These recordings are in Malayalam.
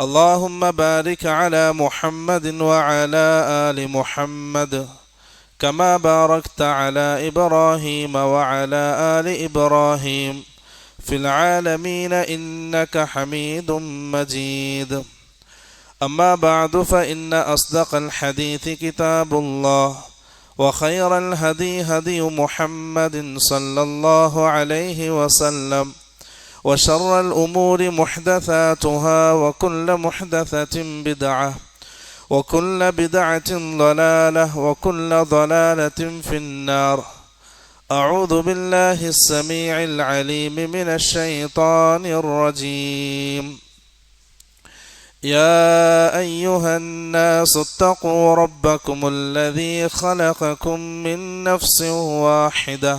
اللهم بارك على محمد وعلى آل محمد كما باركت على إبراهيم وعلى آل إبراهيم في العالمين إنك حميد مجيد. أما بعد فإن أصدق الحديث كتاب الله وخير الهدي هدي محمد صلى الله عليه وسلم وشر الأمور محدثاتها وكل محدثة بدعة وكل بدعة ضلالة وكل ضلالة في النار. أعوذ بالله السميع العليم من الشيطان الرجيم. يا أيها الناس اتقوا ربكم الذي خلقكم من نفس واحدة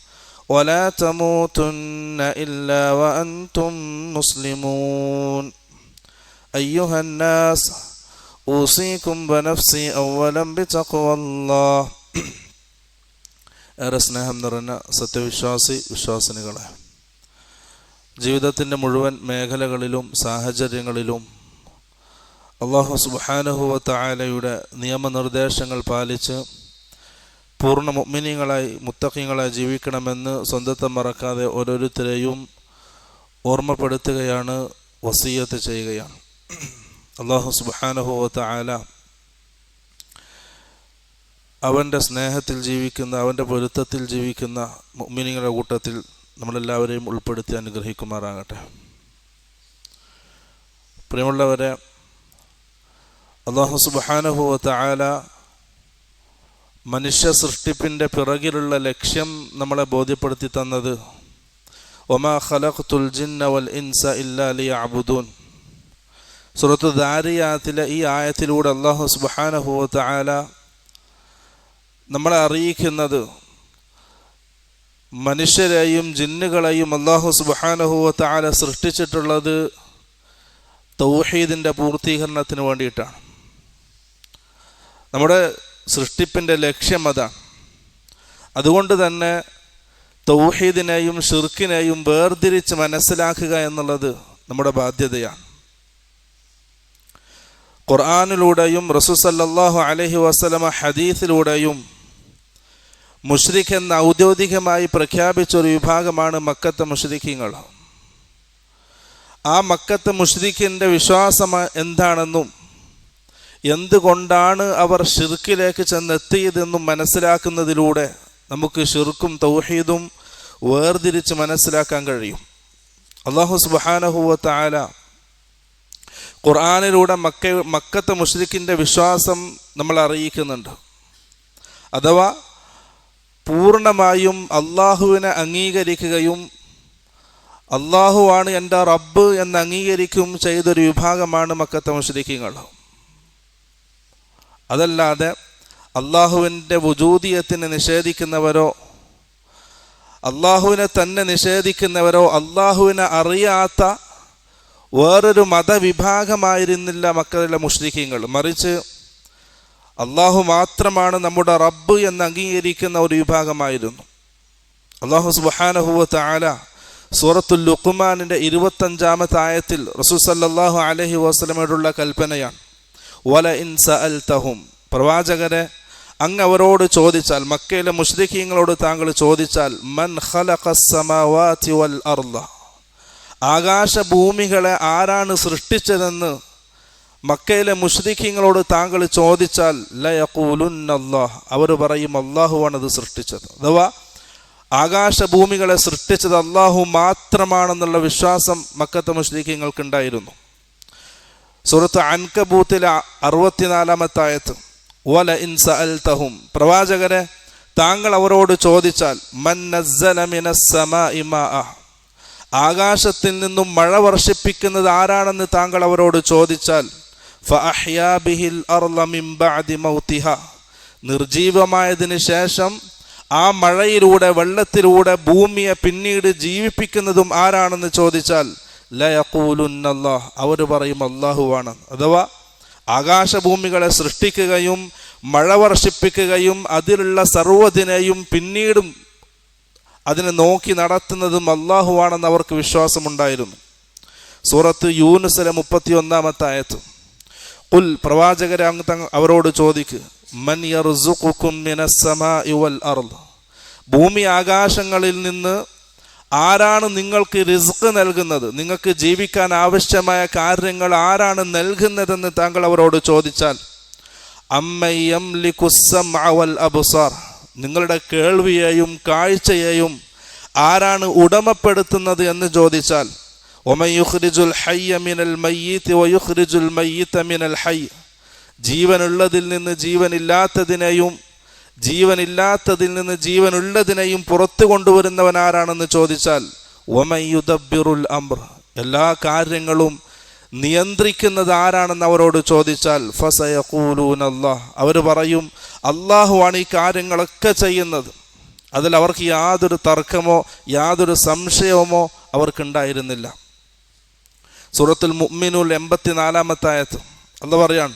ولا تموتن الا وانتم مسلمون ايها الناس اوصيكم بنفسي اولا بتقوى الله ഏറെ സ്നേഹം നിറഞ്ഞ സത്യവിശ്വാസി വിശ്വാസിനികളെ ജീവിതത്തിൻ്റെ മുഴുവൻ മേഖലകളിലും സാഹചര്യങ്ങളിലും അള്ളാഹു സുബാനുഹുവ തായാലയുടെ നിയമനിർദ്ദേശങ്ങൾ പാലിച്ച് പൂർണ മുഗ്മിനികളായി മുത്തഖിങ്ങളായി ജീവിക്കണമെന്ന് സ്വന്തത്തെ മറക്കാതെ ഓരോരുത്തരെയും ഓർമ്മപ്പെടുത്തുകയാണ് വസീയത്ത് ചെയ്യുകയാണ്. അള്ളാഹു സുബാനുഹോത്ത ആല അവന്റെ സ്നേഹത്തിൽ ജീവിക്കുന്ന അവന്റെ പൊരുത്തത്തിൽ ജീവിക്കുന്ന മുഗ്മിനികളുടെ കൂട്ടത്തിൽ നമ്മളെല്ലാവരെയും ഉൾപ്പെടുത്തി അനുഗ്രഹിക്കുമാറാകട്ടെ. പ്രിയമുള്ളവരെ അള്ളാഹു സുബാനുഹോത്ത ആല മനുഷ്യ സൃഷ്ടിപ്പിന്റെ പിറകിലുള്ള ലക്ഷ്യം നമ്മളെ ബോധ്യപ്പെടുത്തി തന്നത്. ഒമാ ഖലഖ് ജിന്ന വൽ ഇൻസ ഇല്ലാ അബുദൂൻ സുറത്തു ദാരിയാത്തിലെ ഈ ആയത്തിലൂടെ അള്ളാഹു സുബ്ഹാനഹു ആല നമ്മളെ അറിയിക്കുന്നത് മനുഷ്യരെയും ജിന്നുകളെയും അള്ളാഹു സുബ്ഹാനഹു ആല സൃഷ്ടിച്ചിട്ടുള്ളത് തൗഹീദിന്റെ പൂർത്തീകരണത്തിന് വേണ്ടിയിട്ടാണ്. നമ്മുടെ സൃഷ്ടിപ്പിന്റെ ലക്ഷ്യം അതാണ് അതുകൊണ്ട് തന്നെ തൗഹീദിനെയും ഷിർക്കിനെയും വേർതിരിച്ച് മനസ്സിലാക്കുക എന്നുള്ളത് നമ്മുടെ ബാധ്യതയാണ്. ഖുർആാനിലൂടെയും റസൂസല്ലാഹു അലഹി വസ്ലമ ഹദീസിലൂടെയും മുഷ്രിഖ് എന്ന ഔദ്യോഗികമായി പ്രഖ്യാപിച്ച ഒരു വിഭാഗമാണ് മക്കത്തെ മുഷ്രിഖിങ്ങൾ ആ മക്കത്തെ മുഷ്രിഖിന്റെ വിശ്വാസം എന്താണെന്നും എന്തുകൊണ്ടാണ് അവർ ഷിർക്കിലേക്ക് ചെന്നെത്തിയതെന്നും മനസ്സിലാക്കുന്നതിലൂടെ നമുക്ക് ഷിർക്കും തൗഹീദും വേർതിരിച്ച് മനസ്സിലാക്കാൻ കഴിയും. അള്ളാഹു സുബാനഹുവത്ത ആല ഖുർആാനിലൂടെ മക്ക മക്കത്തെ മുഷ്രിഖിന്റെ വിശ്വാസം നമ്മൾ അറിയിക്കുന്നുണ്ട്. അഥവാ പൂർണമായും അള്ളാഹുവിനെ അംഗീകരിക്കുകയും അള്ളാഹുവാണ് എന്റെ റബ്ബ് എന്ന് അംഗീകരിക്കുകയും ചെയ്തൊരു വിഭാഗമാണ് മക്കത്തെ മുഷ്രിഖിങ്ങൾ അതല്ലാതെ അള്ളാഹുവിന്റെ വുജൂദിയത്തിനെ നിഷേധിക്കുന്നവരോ അള്ളാഹുവിനെ തന്നെ നിഷേധിക്കുന്നവരോ അള്ളാഹുവിനെ അറിയാത്ത വേറൊരു മതവിഭാഗമായിരുന്നില്ല മക്കളിലെ മുഷ്രിഖീങ്ങൾ. മറിച്ച് അള്ളാഹു മാത്രമാണ് നമ്മുടെ റബ്ബ് എന്ന് അംഗീകരിക്കുന്ന ഒരു വിഭാഗമായിരുന്നു. അള്ളാഹു സുബാനഹുവത്ത് ആല സൂറത്തുൽ ലുക്കുമാനിന്റെ ഇരുപത്തഞ്ചാമത്തെ ആയത്തിൽ റസൂൽ സല്ലല്ലാഹു അലൈഹി വസല്ലമയോടുള്ള കൽപ്പനയാണ്. വല ഇൻ സഅൽതഹും. പ്രവാചകരെ അങ്ങ് അവരോട് ചോദിച്ചാൽ മക്കയിലെ മുഷ്രിഖീങ്ങളോട് താങ്കൾ ചോദിച്ചാൽ മൻ ഖലഖസ്സമാവാതി വൽ അർള ആകാശഭൂമികളെ ആരാണ് സൃഷ്ടിച്ചതെന്ന് മക്കയിലെ മുഷ്രിഖീങ്ങളോട് താങ്കൾ ചോദിച്ചാൽ ലയഖൂലുന്നല്ലാഹ്. അവർ പറയും അള്ളാഹുവാണ് അത് സൃഷ്ടിച്ചത്. അഥവാ ആകാശ ഭൂമികളെ സൃഷ്ടിച്ചത് അള്ളാഹു മാത്രമാണെന്നുള്ള വിശ്വാസം മക്കത്തെ മുഷ്രിഖീങ്ങൾക്ക് ഉണ്ടായിരുന്നു സുഹൃത്ത് അൻകബൂത്തിലെ അറുപത്തിനാലാമത്തെ ആയത്ത് വല ഇൻ സഅൽതഹും. പ്രവാചകരെ താങ്കൾ അവരോട് ചോദിച്ചാൽ ആകാശത്തിൽ നിന്നും മഴ വർഷിപ്പിക്കുന്നത് ആരാണെന്ന് താങ്കൾ അവരോട് ചോദിച്ചാൽ നിർജീവമായതിനു ശേഷം ആ മഴയിലൂടെ വെള്ളത്തിലൂടെ ഭൂമിയെ പിന്നീട് ജീവിപ്പിക്കുന്നതും ആരാണെന്ന് ചോദിച്ചാൽ ലയക്കൂലുന്നല്ലാഹ് അവർ പറയും അള്ളാഹുവാണ് അഥവാ ആകാശഭൂമികളെ സൃഷ്ടിക്കുകയും മഴ വർഷിപ്പിക്കുകയും അതിലുള്ള സർവതിനെയും പിന്നീടും അതിനെ നോക്കി നടത്തുന്നതും അള്ളാഹുവാണെന്ന് അവർക്ക് വിശ്വാസമുണ്ടായിരുന്നു. സൂറത്ത് യൂനുസിലെ മുപ്പത്തി ഒന്നാമത്തെ ആയത്ത്. കുൽ പ്രവാചകരെ അങ്ങ് അവരോട് ചോദിക്ക് മൻ ഭൂമി ആകാശങ്ങളിൽ നിന്ന് ആരാണ് നിങ്ങൾക്ക് റിസ്ക് നൽകുന്നത്? നിങ്ങൾക്ക് ജീവിക്കാൻ ആവശ്യമായ കാര്യങ്ങൾ ആരാണ് നൽകുന്നതെന്ന് താങ്കൾ അവരോട് ചോദിച്ചാൽ അമ്മയം അവൽ അബുസാർ. നിങ്ങളുടെ കേൾവിയെയും കാഴ്ചയെയും ആരാണ് ഉടമപ്പെടുത്തുന്നത് എന്ന് ചോദിച്ചാൽ ഒമയുഹ്രിജുൽ ഹയ്യ മിനൽ മയ്യീത്ത് ഒയുഹ്രിജുൽ മയ്യീത്ത മിനൽ ഹയ്യ്. ജീവനുള്ളതിൽ നിന്ന് ജീവനില്ലാത്തതിനെയും ജീവനില്ലാത്തതിൽ നിന്ന് ജീവനുള്ളതിനെയും പുറത്തു കൊണ്ടുവരുന്നവൻ ആരാണെന്ന് ചോദിച്ചാൽ ഒമയുദബിറുൽ അംർ. എല്ലാ കാര്യങ്ങളും നിയന്ത്രിക്കുന്നത് ആരാണെന്ന് അവരോട് ചോദിച്ചാൽ ഫസയഖൂലൂൻ അള്ളാഹ് അവർ പറയും അള്ളാഹുവാണ് ഈ കാര്യങ്ങളൊക്കെ ചെയ്യുന്നത്. അതിൽ അവർക്ക് യാതൊരു തർക്കമോ യാതൊരു സംശയമോ അവർക്കുണ്ടായിരുന്നില്ല. സൂറത്തുൽ മുഅ്മിനുൽ എൺപത്തിനാലാമത്തെ ആയത്ത് അല്ല പറയാണ്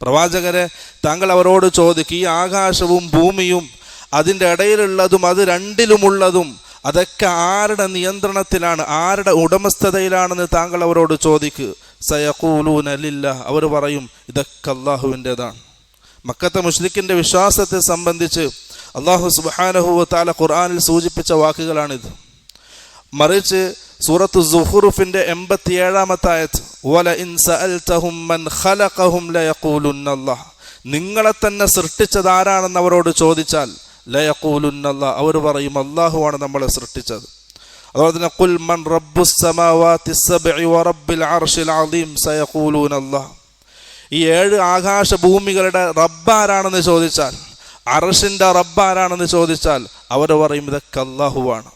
പ്രവാചകരെ താങ്കൾ അവരോട് ചോദിക്കും ഈ ആകാശവും ഭൂമിയും അതിന്റെ ഇടയിലുള്ളതും അത് രണ്ടിലുമുള്ളതും അതൊക്കെ ആരുടെ നിയന്ത്രണത്തിലാണ് ആരുടെ ഉടമസ്ഥതയിലാണെന്ന് താങ്കൾ അവരോട് ചോദിക്ക്? സയക്കൂലൂനലില്ല അവർ പറയും ഇതൊക്കെ അള്ളാഹുവിന്റെതാണ് മക്കത്തെ മുസ്ലിക്കിന്റെ വിശ്വാസത്തെ സംബന്ധിച്ച് അള്ളാഹു സുബാനഹു താല ഖുർആാനിൽ സൂചിപ്പിച്ച വാക്കുകളാണിത്. മറിച്ച് സൂറത്ത് സുഹുറുഫിന്റെ എൺപത്തിയേഴാമത്തെ ആയത്ത് വല മൻ ഖലഖഹും നിങ്ങളെ തന്നെ സൃഷ്ടിച്ചത് ആരാണെന്ന് അവരോട് ചോദിച്ചാൽ ലയഖൂലുന്നല്ലാഹ്. അവർ പറയും അള്ളാഹുവാണ് നമ്മളെ സൃഷ്ടിച്ചത്. അതുപോലെ തന്നെ മൻ അർശിൽ ഈ ഏഴ് ആകാശ ഭൂമികളുടെ റബ്ബാരാണെന്ന് ചോദിച്ചാൽ അർഷിന്റെ റബ്ബാരാണെന്ന് ചോദിച്ചാൽ അവർ പറയും ഇതൊക്കെ അള്ളാഹുവാണ്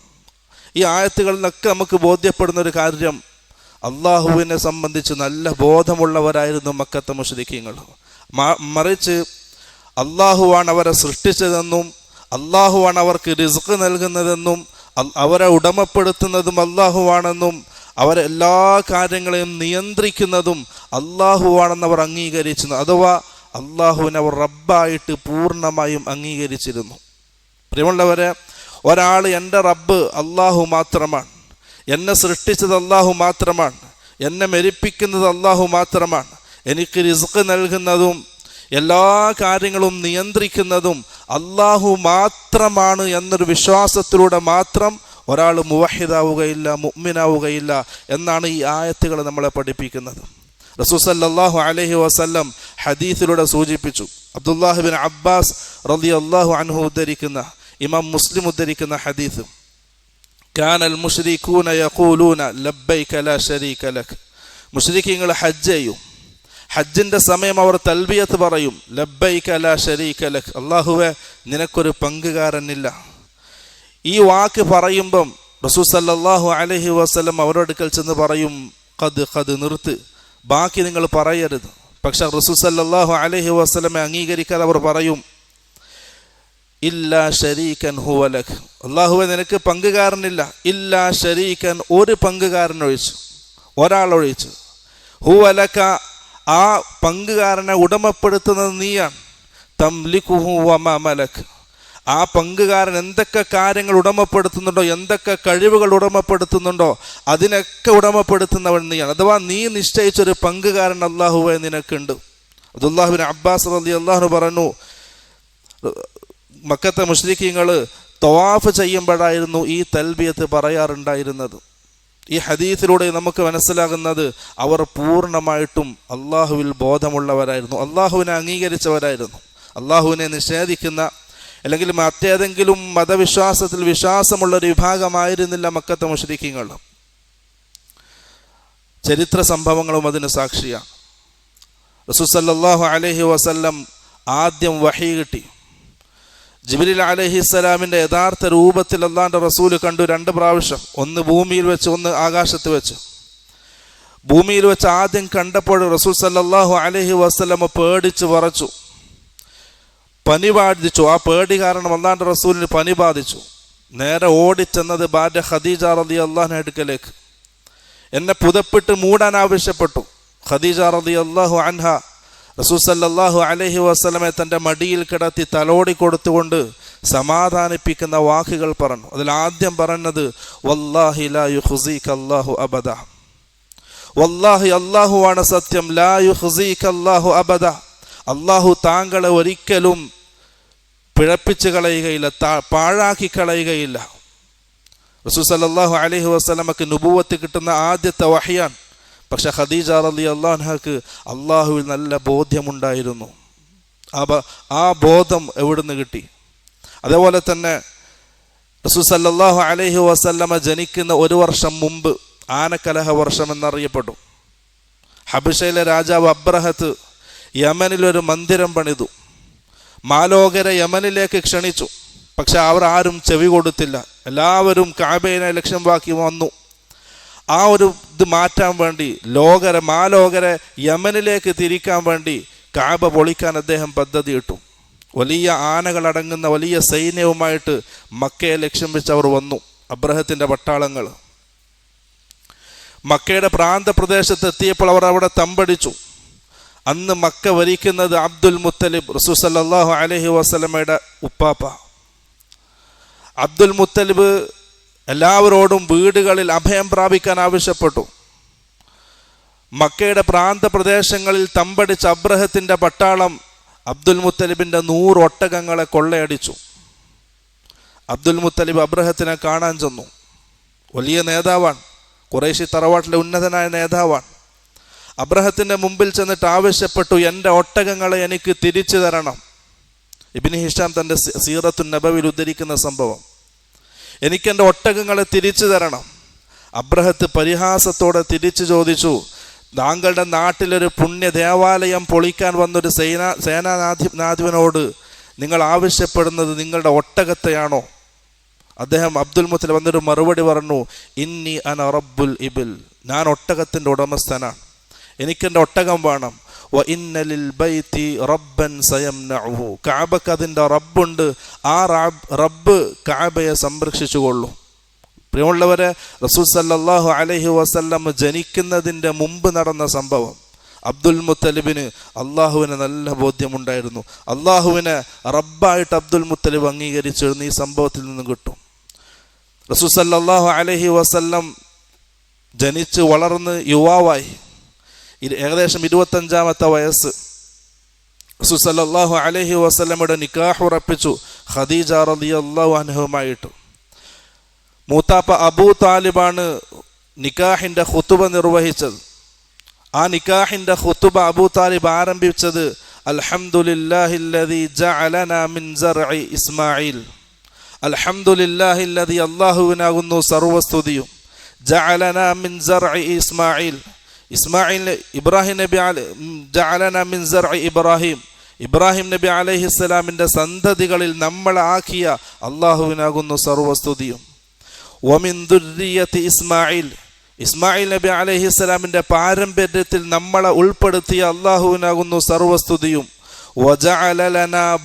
ഈ ആയത്തുകളിൽ നിന്നൊക്കെ നമുക്ക് ബോധ്യപ്പെടുന്ന ഒരു കാര്യം അള്ളാഹുവിനെ സംബന്ധിച്ച് നല്ല ബോധമുള്ളവരായിരുന്നു മക്കത്തെ മുഷരിക്കങ്ങൾ മറിച്ച് അള്ളാഹുവാണ് അവരെ സൃഷ്ടിച്ചതെന്നും അള്ളാഹുവാണ് അവർക്ക് റിസ്ക് നൽകുന്നതെന്നും അവരെ ഉടമപ്പെടുത്തുന്നതും അള്ളാഹുവാണെന്നും അവരെ എല്ലാ കാര്യങ്ങളെയും നിയന്ത്രിക്കുന്നതും അള്ളാഹുവാണെന്ന് അവർ അംഗീകരിച്ചിരുന്നു. അഥവാ അള്ളാഹുവിനെ അവർ റബ്ബായിട്ട് പൂർണമായും അംഗീകരിച്ചിരുന്നു. പ്രിയമുള്ളവരെ ഒരാൾ എന്റെ റബ്ബ് അള്ളാഹു മാത്രമാണ്. എന്നെ സൃഷ്ടിച്ചത് അള്ളാഹു മാത്രമാണ്. എന്നെ മെരിപ്പിക്കുന്നത് അള്ളാഹു മാത്രമാണ്. എനിക്ക് റിസ്ക് നൽകുന്നതും എല്ലാ കാര്യങ്ങളും നിയന്ത്രിക്കുന്നതും അള്ളാഹു മാത്രമാണ് എന്നൊരു വിശ്വാസത്തിലൂടെ മാത്രം ഒരാൾ മുവഹിദാവുകയില്ല മുഗ്മിനാവുകയില്ല എന്നാണ് ഈ ആയത്തുകൾ നമ്മളെ പഠിപ്പിക്കുന്നത്. റസൂസല്ലാഹു അലഹി വസല്ലം ഹദീസിലൂടെ സൂചിപ്പിച്ചു. അബ്ദുല്ലാഹിബിൻ അബ്ബാസ് റലി അള്ളാഹു അൻഹു ഉദ്ധരിക്കുന്ന ഇമാം മുസ്ലിം ഉദ്ധരിക്കുന്ന ഹദീസ്. കാനൽ മുഷ്രീഖൂന യഖൂലൂന ലബ്ബൈക ലാ ശരീക ലക്. മുഷ്രിഖീങ്ങൾ ഹജ്ജ് ചെയ്യും. ഹജ്ജിന്റെ സമയം അവർ തൽബിയത്ത് പറയും ലബ്ബൈക ലാ ശരീക ലക്. അള്ളാഹുവെ നിനക്കൊരു പങ്കുകാരനില്ല. ഈ വാക്ക് പറയുമ്പം റസൂൽ സല്ലല്ലാഹു അലൈഹി വസല്ലം അവരോടുക്കൽ ചെന്ന് പറയും കത് കത് നിർത്ത്. ബാക്കി നിങ്ങൾ പറയരുത്. പക്ഷെ റസൂൽ സല്ലല്ലാഹു അലൈഹി വസ്ലമെ അംഗീകരിക്കാതെ അവർ പറയും ഇല്ലാ ഷരീഖൻ ഹുവലഖ് അള്ളാഹുവെ നിനക്ക് പങ്കുകാരനില്ല. ഇല്ലാ ഷരീഖൻ ഒരു ഒരാൾ ഒഴിച്ചു ഹുവലക്ക ആ പങ്കുകാരനെ ഉടമപ്പെടുത്തുന്നത് നീയാണ്. തംലിക്കുഹു വമ മലക്. ആ പങ്കുകാരൻ എന്തൊക്കെ കാര്യങ്ങൾ ഉടമപ്പെടുത്തുന്നുണ്ടോ എന്തൊക്കെ കഴിവുകൾ ഉടമപ്പെടുത്തുന്നുണ്ടോ അതിനൊക്കെ ഉടമപ്പെടുത്തുന്നവൻ നീയാണ്. അഥവാ നീ നിശ്ചയിച്ചൊരു പങ്കുകാരൻ അള്ളാഹുവെ നിനക്കുണ്ട്. അബ്ദുല്ലാഹുബിൻ അബ്ബാസ് അലി അള്ളാഹു പറഞ്ഞു മക്കത്തെ മുസ്ലിഖീങ്ങൾ തവാഫ് ചെയ്യുമ്പോഴായിരുന്നു ഈ തൽബിയത്ത് പറയാറുണ്ടായിരുന്നത്. ഈ ഹദീത്തിലൂടെ നമുക്ക് മനസ്സിലാകുന്നത് അവർ പൂർണമായിട്ടും അള്ളാഹുവിൽ ബോധമുള്ളവരായിരുന്നു. അള്ളാഹുവിനെ അംഗീകരിച്ചവരായിരുന്നു. അള്ളാഹുവിനെ നിഷേധിക്കുന്ന അല്ലെങ്കിൽ മറ്റേതെങ്കിലും മതവിശ്വാസത്തിൽ വിശ്വാസമുള്ള ഒരു വിഭാഗമായിരുന്നില്ല മക്കത്തെ മുഷരിക്കങ്ങൾ ചരിത്ര സംഭവങ്ങളും അതിന് സാക്ഷിയാണ്. റസൂസല്ലാഹു അലഹി വസല്ലം ആദ്യം വഹി കിട്ടി. ജിബിലിൽ അലഹിസ്സലാമിന്റെ യഥാർത്ഥ രൂപത്തിൽ അള്ളാന്റെ റസൂൽ കണ്ടു രണ്ട് പ്രാവശ്യം. ഒന്ന് ഭൂമിയിൽ വെച്ച് ഒന്ന് ആകാശത്ത് വെച്ച്. ഭൂമിയിൽ വെച്ച് ആദ്യം കണ്ടപ്പോൾ റസൂൽ സല്ലാഹു അലഹി വസ്ലമ പേടിച്ച് പറച്ചു പനി ബാധിച്ചു. ആ പേടി കാരണം അള്ളാന്റെ റസൂലിന് പനി ബാധിച്ചു. നേരെ ഓടിച്ചെന്നത് ഭാര്യ ഖദീജ റതി അള്ളാഹിനെ അടുക്കലേക്ക്. എന്നെ പുതപ്പിട്ട് മൂടാൻ ആവശ്യപ്പെട്ടു. ഖദീജ റതി അള്ളാഹു അൻഹ റസൂസല്ലാഹു അലഹി വസ്ലമെ തന്റെ മടിയിൽ കിടത്തി തലോടി കൊടുത്തുകൊണ്ട് സമാധാനിപ്പിക്കുന്ന വാക്കുകൾ പറഞ്ഞു. അതിൽ ആദ്യം പറഞ്ഞത് വല്ലാഹി ലാ യുഹ്സീഖ് അല്ലാഹു അബദ. വല്ലാഹി അള്ളാഹുവാണ് സത്യം. ലാ യുഹ്സീഖ് അല്ലാഹു അബദ. അള്ളാഹു താങ്കളെ ഒരിക്കലും പിഴപ്പിച്ച് കളയുകയില്ല പാഴാക്കി കളയുകയില്ല. റസൂസല്ലാഹു അലഹി വസ്ലമക്ക് നുപൂവത്ത് കിട്ടുന്ന ആദ്യത്തെ വഹിയാൻ പക്ഷെ ഖദീജ റലി അള്ളാൻഹാക്ക് അള്ളാഹുവിൽ നല്ല ബോധ്യമുണ്ടായിരുന്നു. ആ ആ ബോധം എവിടുന്ന് കിട്ടി? അതേപോലെ തന്നെ റസൂസല്ലാഹു അലഹി വസല്ലമ ജനിക്കുന്ന ഒരു വർഷം മുമ്പ് ആനക്കലഹ വർഷം എന്നറിയപ്പെട്ടു. ഹബിഷയിലെ രാജാവ് അബ്രഹത്ത് യമനിലൊരു മന്ദിരം പണിതു. മാലോകരെ യമനിലേക്ക് ക്ഷണിച്ചു. പക്ഷെ അവർ ആരും ചെവി കൊടുത്തില്ല. എല്ലാവരും കാബയിനെ ലക്ഷ്യമാക്കി വന്നു. ആ ഒരു ഇത് മാറ്റാൻ വേണ്ടി ലോകരെ മാലോകരെ യമനിലേക്ക് തിരിക്കാൻ വേണ്ടി കാബ പൊളിക്കാൻ അദ്ദേഹം പദ്ധതി ഇട്ടു. വലിയ ആനകളടങ്ങുന്ന വലിയ സൈന്യവുമായിട്ട് മക്കയെ ലക്ഷ്യം വെച്ച് അവർ വന്നു അബ്രഹത്തിന്റെ പട്ടാളങ്ങൾ. മക്കയുടെ പ്രാന്തപ്രദേശത്ത് എത്തിയപ്പോൾ അവർ അവിടെ തമ്പടിച്ചു. അന്ന് മക്ക വരിക്കുന്നത് അബ്ദുൽ മുത്തലിബ് റസൂസല്ലാഹു അലഹി വസ്ലമയുടെ ഉപ്പാപ്പ. അബ്ദുൽ മുത്തലിബ് എല്ലാവരോടും വീടുകളിൽ അഭയം പ്രാപിക്കാൻ ആവശ്യപ്പെട്ടു. മക്കയുടെ പ്രാന്തപ്രദേശങ്ങളിൽ തമ്പടിച്ച അബ്രഹത്തിന്റെ പട്ടാളം അബ്ദുൽ മുത്തലിബിന്റെ നൂറ് ഒട്ടകങ്ങളെ കൊള്ളയടിച്ചു. അബ്ദുൽ മുത്തലിബ് അബ്രഹത്തിനെ കാണാൻ ചെന്നു. വലിയ നേതാവാണ്. കുറേശി തറവാട്ടിലെ ഉന്നതനായ നേതാവാണ്. അബ്രഹത്തിന്റെ മുമ്പിൽ ചെന്നിട്ട് ആവശ്യപ്പെട്ടു എന്റെ ഒട്ടകങ്ങളെ എനിക്ക് തിരിച്ചു തരണം. ഇബിനി ഹിഷാം തന്റെ സീറത്തു നബവിൽ ഉദ്ധരിക്കുന്ന സംഭവം. എനിക്കെന്റെ ഒട്ടകങ്ങളെ തിരിച്ചു തരണം. അബ്രഹത്ത് പരിഹാസത്തോടെ തിരിച്ചു ചോദിച്ചു താങ്കളുടെ നാട്ടിലൊരു പുണ്യ ദേവാലയം പൊളിക്കാൻ വന്നൊരു സേനാ സേനാനാധി നാധിപനോട് നിങ്ങൾ ആവശ്യപ്പെടുന്നത് നിങ്ങളുടെ ഒട്ടകത്തെയാണോ? അദ്ദേഹം അബ്ദുൽ മുത്തൽ വന്നൊരു മറുപടി പറഞ്ഞു ഇന്നി അൻ അറബുൽ ഇബിൽ. ഞാൻ ഒട്ടകത്തിന്റെ ഉടമസ്ഥനാണ്. എനിക്കെന്റെ ഒട്ടകം വേണം. കാബക്ക് അതിന്റെ റബ്ബുണ്ട്. ആ റബ്ബ് കാബയെ സംരക്ഷിച്ചുകൊള്ളു പ്രിയമുള്ളവരെ റസൂൽ സല്ലാഹു അലഹി വസല്ലം ജനിക്കുന്നതിന്റെ മുമ്പ് നടന്ന സംഭവം. അബ്ദുൽ മുത്തലിബിന് അള്ളാഹുവിന് നല്ല ബോധ്യമുണ്ടായിരുന്നു. അള്ളാഹുവിനെ റബ്ബായിട്ട് അബ്ദുൽ മുത്തലിബ് അംഗീകരിച്ചിരുന്നു. ഈ സംഭവത്തിൽ നിന്ന് കിട്ടും. റസൂൽ സല്ലാഹു അലഹി വസല്ലം ജനിച്ച് വളർന്ന് യുവാവായി. ഏകദേശം ഇരുപത്തഞ്ചാമത്തെ വയസ്സ്. സുസല്ലാഹു അലഹി വസ്ലമയുടെ നിക്കാഹ് ഉറപ്പിച്ചു. ഖദീജ റലി അള്ളാഹു അനുഹുമായിട്ട് മൂത്താപ്പ അബൂ താലിബാണ് നിക്കാഹിന്റെ ഹുത്തുബ നിർവഹിച്ചത്. ആ നിക്കാഹിന്റെ ഹുത്തുബ അബൂ താലിബ് ആരംഭിച്ചത് അൽഹംദുലില്ലാഹില്ലദി മിൻ സർഇ ഇസ്മായിൽ അൽഹംദുലില്ലാഹില്ലദി അല്ലാഹുവിനാകുന്നു സർവസ്തുതിയും. ജഅലന മിൻ സർഇ ഇസ്മായിൽ ഇസ്മായിൽ ഇബ്രാഹിം നബി ജഅലന മിൻ സർഇ ഇബ്രാഹിം. ഇബ്രാഹിം നബി അലൈഹി അലൈഹിസ്സലാമിന്റെ സന്തതികളിൽ നമ്മളെ ആക്കിയ അള്ളാഹുവിനാകുന്നു സർവസ്തുതിയും. ഒമിൻ ദുര്യത്തി ഇസ്മായിൽ. ഇസ്മായിൽ നബി അലൈഹിസ്സലാമിന്റെ പാരമ്പര്യത്തിൽ നമ്മളെ ഉൾപ്പെടുത്തിയ അള്ളാഹുവിനാകുന്നു സർവസ്തുതിയും.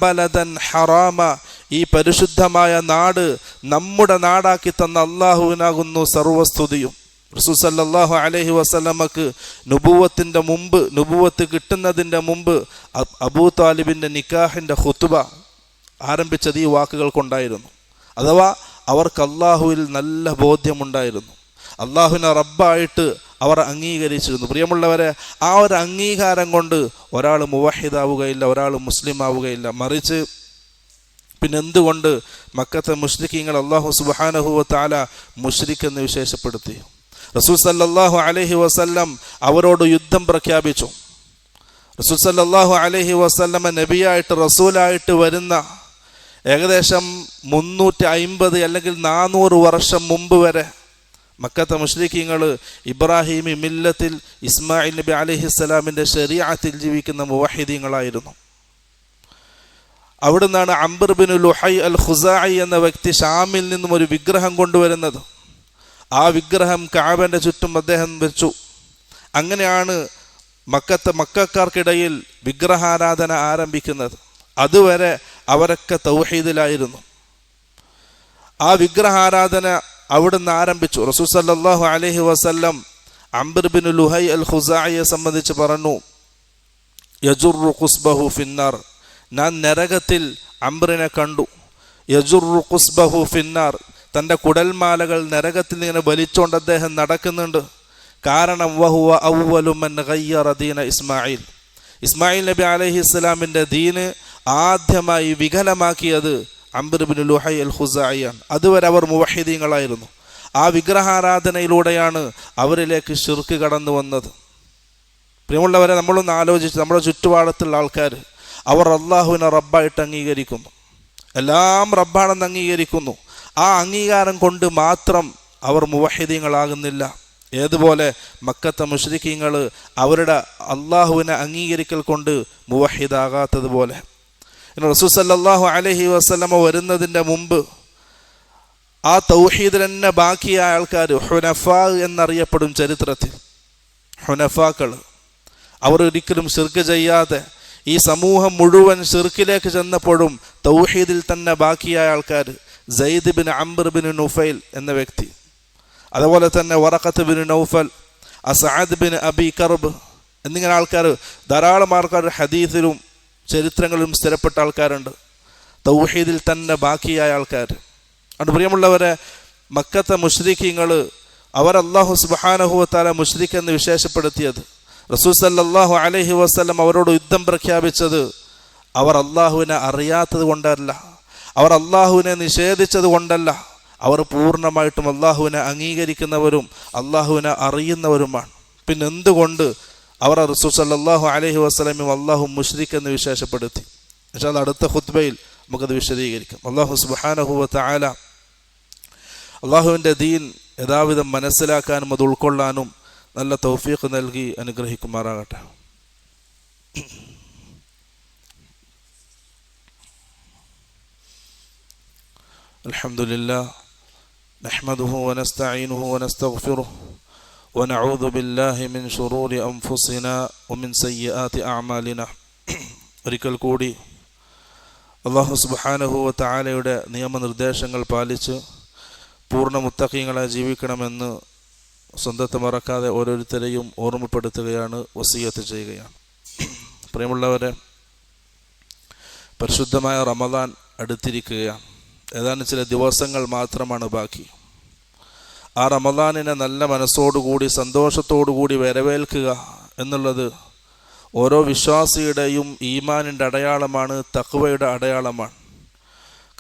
ബലദൻ ഹറാമ. ഈ പരിശുദ്ധമായ നാട് നമ്മുടെ നാടാക്കി തന്ന അള്ളാഹുവിനാകുന്നു സർവസ്തുതിയും. റസൂസല്ലാഹു അലഹി വസ്ലമക്ക് നുബുവത്തിന്റെ മുമ്പ് നുബുവത്ത് കിട്ടുന്നതിന്റെ മുമ്പ് അബൂ താലിബിന്റെ നിക്കാഹിന്റെ ഹുത്തുബ ആരംഭിച്ചത് ഈ വാക്കുകൾ കൊണ്ടായിരുന്നു അഥവാ അവർക്ക് അള്ളാഹുവിൽ നല്ല ബോധ്യമുണ്ടായിരുന്നു. അള്ളാഹുവിനെ റബ്ബായിട്ട് അവർ അംഗീകരിച്ചിരുന്നു. പ്രിയമുള്ളവരെ ആ ഒരു അംഗീകാരം കൊണ്ട് ഒരാൾ മുവഹിദാവുകയില്ല ഒരാൾ മുസ്ലിം ആവുകയില്ല മറിച്ച് പിന്നെ എന്തുകൊണ്ട് മക്കത്തെ മുഷ്രിഖീങ്ങൾ അള്ളാഹു സുബാനഹുവ താല മുഷ്രിഖ് എന്ന് വിശേഷപ്പെടുത്തി? റസൂൽ സല്ലാഹു അലഹി വസല്ലം അവരോട് യുദ്ധം പ്രഖ്യാപിച്ചു. റസൂൽ സല്ലാഹു അലഹി വസല്ലമ നബിയായിട്ട് റസൂലായിട്ട് വരുന്ന ഏകദേശം മുന്നൂറ്റി അയിമ്പത് അല്ലെങ്കിൽ നാനൂറ് വർഷം മുമ്പ് വരെ മക്കത്തെ മുഷ്രിഖീങ്ങൾ ഇബ്രാഹിമി മില്ലത്തിൽ ഇസ്മായിൽ നബി അലഹിസ്സലാമിന്റെ ശരീഅത്തിൽ ജീവിക്കുന്ന മുവാഹിദീങ്ങളായിരുന്നു. അവിടുന്നാണ് അംബർ ബിൻ ലുഹൈ അൽ ഖുസായി എന്ന വ്യക്തി ഷാമിൽ നിന്നും ഒരു വിഗ്രഹം കൊണ്ടുവരുന്നത്. ആ വിഗ്രഹം കാബന്റെ ചുറ്റും അദ്ദേഹം വെച്ചു. അങ്ങനെയാണ് മക്കത്തെ മക്കാർക്കിടയിൽ വിഗ്രഹാരാധന ആരംഭിക്കുന്നത്. അതുവരെ അവരൊക്കെ തൗഹീദിലായിരുന്നു. ആ വിഗ്രഹാരാധന അവിടുന്ന് ആരംഭിച്ചു. റസൂൽ സല്ലാഹു അലഹി വസല്ലം അംബിർ ബിൻ ലുഹൈ അൽ ഖുസായിയെ സംബന്ധിച്ച് പറഞ്ഞു യജുറു ഖുസ്ബഹു ഫിന്നാർ. ഞാൻ നരകത്തിൽ അംബറിനെ കണ്ടു. യജുറു ഖുസ്ബഹു ഫിന്നാർ. തന്റെ കുടൽമാലകൾ നരകത്തിൽ ഇങ്ങനെ വലിച്ചുകൊണ്ട് അദ്ദേഹം നടക്കുന്നുണ്ട്. കാരണം വഹുവ ഔവലുമൻ റദീന ഇസ്മായിൽ. ഇസ്മായിൽ നബി അലഹി ഇസ്ലാമിന്റെ ദീന് ആദ്യമായി വികലമാക്കിയത് അംബിർബിൻ ലുഹൈ അൽ ഹുസായിയാണ് അതുവരെ അവർ മുവഹിദീങ്ങളായിരുന്നു. ആ വിഗ്രഹാരാധനയിലൂടെയാണ് അവരിലേക്ക് ഷിർക്ക് കടന്നു വന്നത്. പ്രിയമുള്ളവരെ നമ്മളൊന്ന് ആലോചിച്ച് നമ്മുടെ ചുറ്റുപാടത്തുള്ള ആൾക്കാർ അവർ അള്ളാഹുവിനെ റബ്ബായിട്ട് അംഗീകരിക്കുന്നു. എല്ലാം റബ്ബാണെന്ന് അംഗീകരിക്കുന്നു. ആ അംഗീകാരം കൊണ്ട് മാത്രം അവർ മുവഹിദീങ്ങളാകുന്നില്ല. ഏതുപോലെ മക്കത്തെ മുഷ്രിഖീങ്ങൾ അവരുടെ അള്ളാഹുവിനെ അംഗീകരിക്കൽ കൊണ്ട് മുവഹിദാകാത്തതുപോലെ റസൂസല്ലാഹു അലഹി വസ്ലമ വരുന്നതിന്റെ മുമ്പ് ആ തൗഹീദിൽ തന്നെ ബാക്കിയായ ആൾക്കാർ ഹുനഫ എന്നറിയപ്പെടും ചരിത്രത്തിൽ. ഹുനഫാക്കൾ. അവർ ഒരിക്കലും ശിർക്ക് ചെയ്യാതെ ഈ സമൂഹം മുഴുവൻ ശിർക്കിലേക്ക് ചെന്നപ്പോഴും തൗഹീദിൽ തന്നെ ബാക്കിയായ ആൾക്കാർ Zaid bin Amr bin Nufail എന്ന വ്യക്തി. അതുപോലെ തന്നെ Waraqah bin Naufal Asad bin Abi Karb എന്നിങ്ങനെ ആൾക്കാർ ധാരാളം ആൾക്കാർ ഹദീസിലും ചരിത്രങ്ങളിലും സ്ഥിരപ്പെട്ട ആൾക്കാരുണ്ട്. തൗഹീദിൽ തന്നെ ബാക്കിയായ ആൾക്കാർ. അതുകൊണ്ട് പ്രിയമുള്ളവരെ മക്കത്തെ മുഷ്രിഖിങ്ങൾ അവർ അള്ളാഹു സുബാനഹുവത്താല മുഷ്രിഖ് എന്ന് വിശേഷപ്പെടുത്തിയത് റസൂൽ സല്ലാഹു അലഹി വസ്ലം അവരോട് യുദ്ധം പ്രഖ്യാപിച്ചത് അവർ അള്ളാഹുവിനെ അറിയാത്തത് കൊണ്ടല്ല. അവർ അള്ളാഹുവിനെ നിഷേധിച്ചത് കൊണ്ടല്ല. അവർ പൂർണമായിട്ടും അള്ളാഹുവിനെ അംഗീകരിക്കുന്നവരും അള്ളാഹുവിനെ അറിയുന്നവരുമാണ്. പിന്നെ എന്തുകൊണ്ട് അവർ റസൂൽ സല്ലാഹു അലഹി വസ്ലമും അള്ളാഹു മുഷ്രിഖ് എന്ന് വിശേഷപ്പെടുത്തി? എന്നുവെച്ചാൽ അടുത്ത ഹുദ്ബയിൽ നമുക്കത് വിശദീകരിക്കാം. അള്ളാഹു സുബാനഹുവത്ത താല അള്ളാഹുവിന്റെ ദീൻ യഥാവിധം മനസ്സിലാക്കാനും അത് ഉൾക്കൊള്ളാനും നല്ല തൗഫീഖ് നൽകി അനുഗ്രഹിക്കുമാറാകട്ടെ. الحمد لله نحمده ونستعينه ونستغفره ونعوذ بالله من شرور أنفسنا ومن سيئات أعمالنا ഒരിക്കൽ കൂടി അള്ളാഹു സുബാനഹുവ താലയുടെ നിയമനിർദ്ദേശങ്ങൾ പാലിച്ച് പൂർണ്ണ മുത്തക്കീങ്ങളെ ജീവിക്കണമെന്ന് സ്വന്തത്തെ മറക്കാതെ ഓരോരുത്തരെയും ഓർമ്മപ്പെടുത്തുകയാണ് വസീയത്ത് ചെയ്യുകയാണ് പ്രിയമുള്ളവരെ പരിശുദ്ധമായ റമദാൻ അടുത്തിരിക്കുകയാണ് ഏതാനും ചില ദിവസങ്ങൾ മാത്രമാണ് ബാക്കി. ആ റമദാനിനെ നല്ല മനസ്സോടുകൂടി സന്തോഷത്തോടുകൂടി വരവേൽക്കുക എന്നുള്ളത് ഓരോ വിശ്വാസിയുടെയും ഈമാനിന്റെ അടയാളമാണ് തക്വയുടെ അടയാളമാണ്.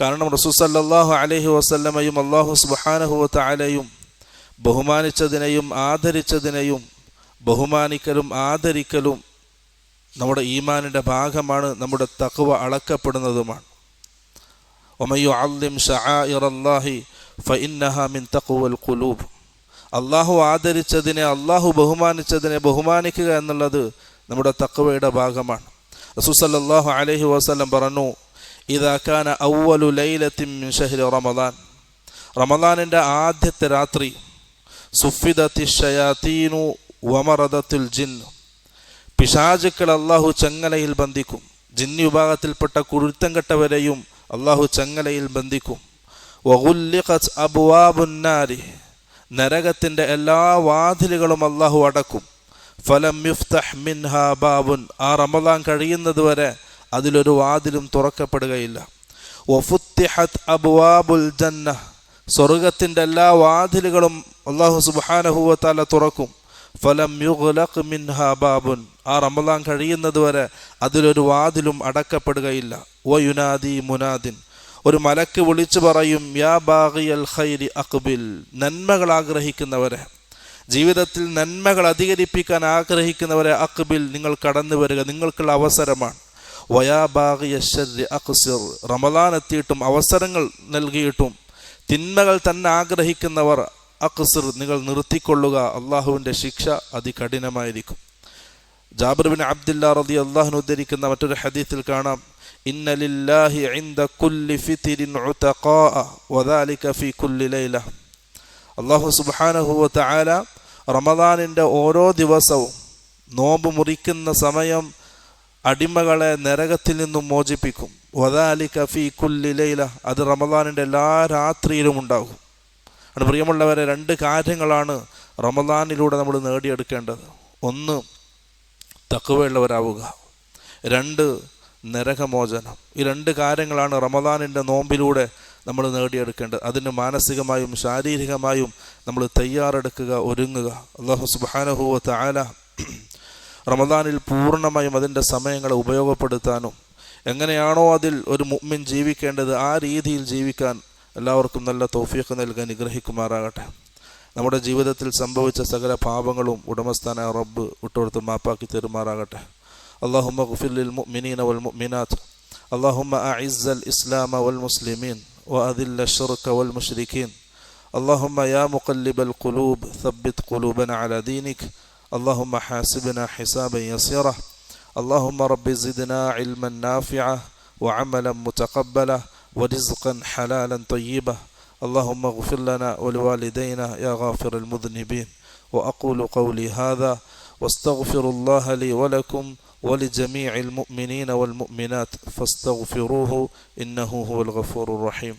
കാരണം റസൂസല്ലാഹു അലഹി വസല്ലമയും അള്ളാഹു സുബാനഹുത്ത ആലയും ബഹുമാനിച്ചതിനെയും ആദരിച്ചതിനെയും ബഹുമാനിക്കലും ആദരിക്കലും നമ്മുടെ ഈമാനിന്റെ ഭാഗമാണ് നമ്മുടെ തക്വ അളക്കപ്പെടുന്നതുമാണ്. ഒമയ്യു شعائر الله فإنها من تقوى القلوب. അള്ളാഹു ആദരിച്ചതിനെ അള്ളാഹു ബഹുമാനിച്ചതിനെ ബഹുമാനിക്കുക എന്നുള്ളത് നമ്മുടെ തക്കവയുടെ ഭാഗമാണ്. റസൂസല്ലാഹു അലൈഹി വസല്ലം പറഞ്ഞു ഇതാക്കാന ഔവലു ലൈലത്തിൻ ഷഹ്രി റമദാൻ. റമദാനിന്റെ ആദ്യത്തെ രാത്രി സുഫിദത്തി ഷയാത്തീനു വമറദത്തുൽ ജിൻ. പിശാചുക്കൾ അള്ളാഹു ചങ്ങലയിൽ ബന്ധിക്കും. ജിന്നി വിഭാഗത്തിൽപ്പെട്ട കുരുത്തം കെട്ടവരെയും അള്ളാഹു ചങ്ങലയിൽ ബന്ധിക്കും. നരകത്തിന്റെ എല്ലാ വാതിലുകളും അള്ളാഹു അടക്കും. ഫലം ബാബുൻ. ആ റമദാൻ കഴിയുന്നതുവരെ അതിലൊരു വാതിലും തുറക്കപ്പെടുകയില്ല. സ്വർഗത്തിന്റെ ജന്ന എല്ലാ വാതിലുകളും അള്ളാഹു സുബാനഹുവത്താല തുറക്കും. ഫലം യുഗ്ലഖ് മിൻഹ ബാബുൻ. ആ റമദാൻ കഴിയുന്നതുവരെ അതിലൊരു വാതിലും അടക്കപ്പെടുകയില്ല. ഓ യുനാദി മുനാദിൻ. ഒരു മലക്ക് വിളിച്ചു പറയും യാ ബാഗിയൽ ഖൈരി അക്ബിൽ നന്മകൾ ആഗ്രഹിക്കുന്നവരെ. ജീവിതത്തിൽ നന്മകൾ അധികരിപ്പിക്കാൻ ആഗ്രഹിക്കുന്നവരെ അക്ബിൽ നിങ്ങൾ കടന്നു വരിക. നിങ്ങൾക്കുള്ള അവസരമാണ്. വയാ ബാഗിയ ശരി അക്സിർ റമദാൻ എത്തിയിട്ടും അവസരങ്ങൾ നൽകിയിട്ടും തിന്മകൾ തന്നെ ആഗ്രഹിക്കുന്നവർ അക്സിർ നിങ്ങൾ നിർത്തിക്കൊള്ളുക. അള്ളാഹുവിന്റെ ശിക്ഷ അതികഠിനമായിരിക്കും. ജാബിർബിൻ അബ്ദുല്ല റതി അള്ളാഹുന് ഉദ്ധരിക്കുന്ന മറ്റൊരു ഹദീത്തിൽ കാണാം. കുല്ലി വദാലിക ലൈല. അള്ളാഹു സുബ്ഹാനഹു വതആല റമദാനിന്റെ ഓരോ ദിവസവും നോമ്പ് മുറിക്കുന്ന സമയം അടിമകളെ നരകത്തിൽ നിന്നും മോചിപ്പിക്കും. വദാലിക ഫീ കുല്ലി ലൈല. അത് റമദാനിന്റെ എല്ലാ രാത്രിയിലും ഉണ്ടാകും. അത് പ്രിയമുള്ളവരെ രണ്ട് കാര്യങ്ങളാണ് റമദാനിലൂടെ നമ്മൾ നേടിയെടുക്കേണ്ടത്. ഒന്ന് തക്കവയുള്ളവരാവുക രണ്ട് നരകമോചനം. ഈ രണ്ട് കാര്യങ്ങളാണ് റമദാനിന്റെ നോമ്പിലൂടെ നമ്മൾ നേടിയെടുക്കേണ്ടത്. അതിന് മാനസികമായും ശാരീരികമായും നമ്മൾ തയ്യാറെടുക്കുക ഒരുങ്ങുക. അള്ളാഹു സുബാനഹുവ താല റമദാനിൽ പൂർണമായും അതിന്റെ സമയങ്ങളെ ഉപയോഗപ്പെടുത്താനും എങ്ങനെയാണോ അതിൽ ഒരു മുമ്മിൻ ജീവിക്കേണ്ടത് ആ രീതിയിൽ ജീവിക്കാൻ എല്ലാവർക്കും നല്ല തോഫിയൊക്കെ നൽകാൻ അനുഗ്രഹിക്കുമാറാകട്ടെ നമ്മുടെ ജീവിതത്തിൽ സംഭവിച്ച സകല പാപങ്ങളും ഉടമസ്ഥാന റബ്ബ് വിട്ടുകൊടുത്ത് മാപ്പാക്കി തരുമാറാകട്ടെ اللهم اغفر للمؤمنين والمؤمنات اللهم أعز الإسلام والمسلمين وأذل الشرك والمشركين اللهم يا مقلب القلوب ثبت قلوبنا على دينك اللهم حاسبنا حسابا يسيرا اللهم رب زدنا علما نافعا وعملا متقبلا ورزقا حلالا طيبا. اللهم اغفر لنا ولوالدينا يا غافر المذنبين. وأقول قولي هذا واستغفر الله لي ولكم ولجميع المؤمنين والمؤمنات فاستغفروه إنه هو الغفور الرحيم.